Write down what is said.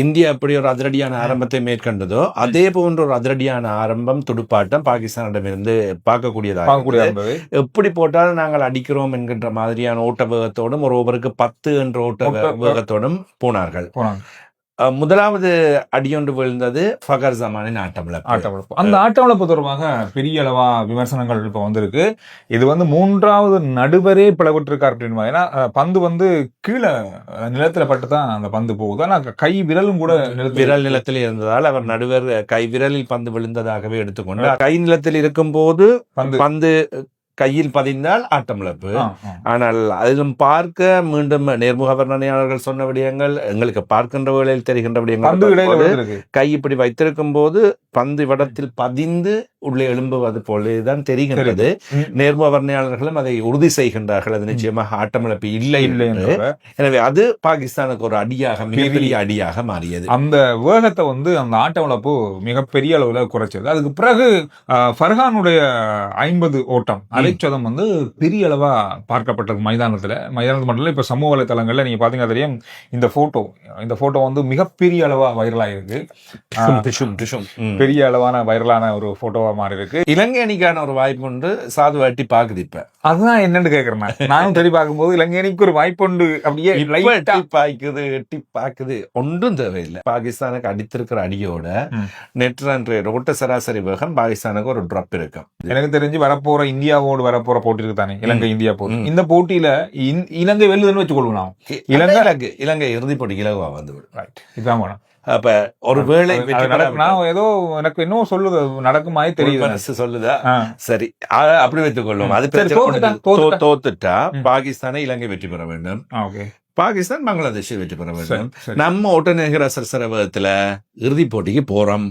India எப்படி ஒரு அதிரடியான ஆரம்பத்தை மேற்கொண்டதோ அதே போன்ற ஒரு அதிரடியான ஆரம்பம் துடுப்பாட்டம் பாகிஸ்தானிடமிருந்து பார்க்கக்கூடியதாக எப்படி போட்டாலும் நாங்கள் அடிக்கிறோம் என்கின்ற மாதிரியான ஓட்ட வேகத்தோடும் ஒரு ஓவருக்கு பத்து என்ற ஓட்ட வேகத்தோடும் போனார்கள். முதலாவது அடியொன்று விழுந்தது ஃபகர் ஜமானின் ஆட்டமிழப்பு. ஆட்டம் இழப்பு. அந்த ஆட்டம் இழப்பு தொடர்பாக பெரிய அளவா விமர்சனங்கள் இப்ப வந்திருக்கு. இது வந்து மூன்றாவது நடுவரே பிளவிட்டிருக்கார் அப்படின்னு ஏன்னா பந்து வந்து கீழே நிலத்துல பட்டு தான் அந்த பந்து போகுது. ஆனா கை விரலும் கூட விரல் நிலத்தில் இருந்ததால் அவர் நடுவர் கை விரலில் பந்து விழுந்ததாகவே எடுத்துக்கொண்டார். கை நிலத்தில் இருக்கும்போது பந்து. பந்து கையில் பதிந்தால் ஆட்டமிழப்பு ஆ, ஆ. ஆனால் அதிலும் பார்க்க மீண்டும் நேர்முக வர்ணனையாளர்கள் சொன்ன விடயங்கள் எங்களுக்கு பார்க்கின்ற வேளையில் தெரிகின்ற விடயங்கள் கை இப்படி வைத்திருக்கும் போது பந்து இடத்தில் பதிந்து உள்ளே எழும்புவது போலதான் தெரிகின்றது. ம். நேர்முக வர்ணனையாளர்களும் அதை உறுதி செய்கின்றார்கள். அது நிச்சயமாக ஆட்டமிழப்பு இல்லை இல்லை என்று. எனவே அது பாகிஸ்தானுக்கு ஒரு அடியாக மிகப்பெரிய அடியாக மாறியது. அந்த வேகத்தை வந்து அந்த ஆட்ட இழப்பு மிகப்பெரிய அளவுல குறைச்சது. அதுக்கு பிறகு ஃபர்ஹானுடைய ஐம்பது ஓட்டம் அலைச்சதம் வந்து பெரிய அளவா பார்க்கப்பட்டது மைதானத்துல. மைதானத்து மட்டும் இப்ப சமூக வலைத்தளங்கள்ல நீங்க பாத்தீங்கன்னா தெரியும் இந்த போட்டோ இந்த போட்டோ வந்து மிகப்பெரிய அளவா டிஷும். ம். பெரிய அளவான வைரலான ஒரு போட்டோவா மாறி இருக்கு இலங்கை அணிக்கான ஒரு வாய்ப்பு உண்டு சாது வாட்டி பாக்குது இப்ப. அதுதான் என்னன்னு கேக்குறேன் நான். நானும் தேடி பார்க்கும்போது இலங்கை அணிக்கு ஒரு வாய்ப்புண்டு. அப்படியே இப்ப லைட்டா எட்டி பாய்க்குது எட்டி பாக்குது ஒன்றும் தேவையில்லை. பாகிஸ்தானுக்கு அடித்திருக்கிற அடியோட. நெட் ரன் ரேட் ஓட்ட சராசரி வேகம் பாகிஸ்தானுக்கு ஒரு ட்ராப் இருக்கும் எனக்கு தெரிஞ்சு வரப்போற இந்தியாவோடு வரப்போற போட்டி இருக்கு தானே. இலங்கை இந்தியா போட்டி. இந்த போட்டியில இலங்கை வெல்லுதுன்னு வச்சுக்கொள்வோம் இலங்கை இலங்கை இலங்கை இறுதிப் போட்டி இலகுவா வந்துவிடும். ரைட் இதான் வேணும். அப்ப நடக்கும். நான் ஏதோ எனக்கு இன்னும் சொல்லுது நடக்குமாய் தெரியுது. மனசு சொல்லுதா. சரி அப்படி வைத்துக் கொள்வோம் அது தோத்துட்டா. பாகிஸ்தானை இலங்கை வெற்றி பெற வேண்டும். பாகிஸ்தான் பங்களாதேஷை வெற்றி பெற வேண்டும். நம்ம ஒட்டநேகர சரசரவகத்துல இறுதிப் போட்டிக்கு போறோம்.